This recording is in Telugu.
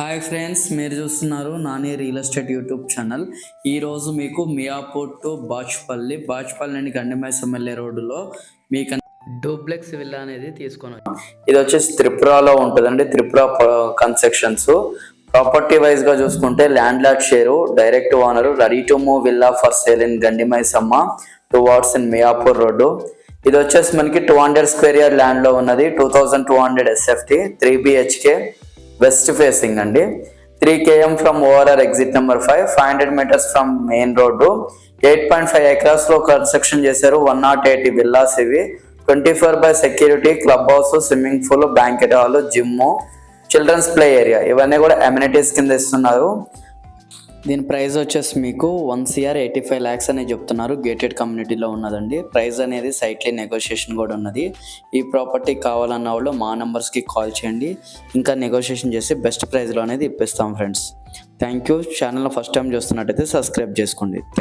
హాయ్ ఫ్రెండ్స్ మీరు చూస్తున్నారు Nani real estate YouTube channel. ఈరోజు మీకు మియాపూర్ టు బాచ్పల్లి బాచ్పల్లి నుండి గండిమైసమ్మెల్లి రోడ్డులో మీకు డూప్లెక్స్ విల్లా అనేది తీసుకొని ఇది వచ్చేసి త్రిపురలో ఉంటుందండి త్రిపుర కన్స్ట్రక్షన్స్. ప్రాపర్టీ వైజ్గా చూసుకుంటే land lot share direct owner ready to move villa for sale in Gandimaisamma towards in Miyapur road. ఇది వచ్చేసి మనకి టూ హండ్రెడ్ స్క్వేర్ ఇయర్ ల్యాండ్లో ఉన్నది two thousand two hundred SFT three BHK west facing అండి. Three KM from ORR exit number five five hundred meters from main road eight point five ఎకరాస్లో construction చేశారు. వన్ నాట్ ఎయిటీ విల్లాస్ ఇవి. Twenty four by security club house swimming pool banquet hall gym children's play area ఇవన్నీ కూడా అమ్యూనిటీస్ కింద ఇస్తున్నారు. దీని ప్రైస్ వచ్చేసి మీకు one CR eighty five lakhs అనేది చెప్తున్నారు. గేటెడ్ కమ్యూనిటీలో ఉన్నదండి. ప్రైస్ అనేది సైట్లీ నెగోషియేషన్ కూడా ఉన్నది. ఈ ప్రాపర్టీ కావాలన్న వాళ్ళు మా నెంబర్స్కి కాల్ చేయండి. ఇంకా నెగోషియేషన్ చేసి బెస్ట్ ప్రైస్లో అనేది ఇప్పిస్తాం friends. Thank you. Channel first time చూస్తున్నట్టయితే సబ్స్క్రైబ్ చేసుకోండి. థ్యాంక్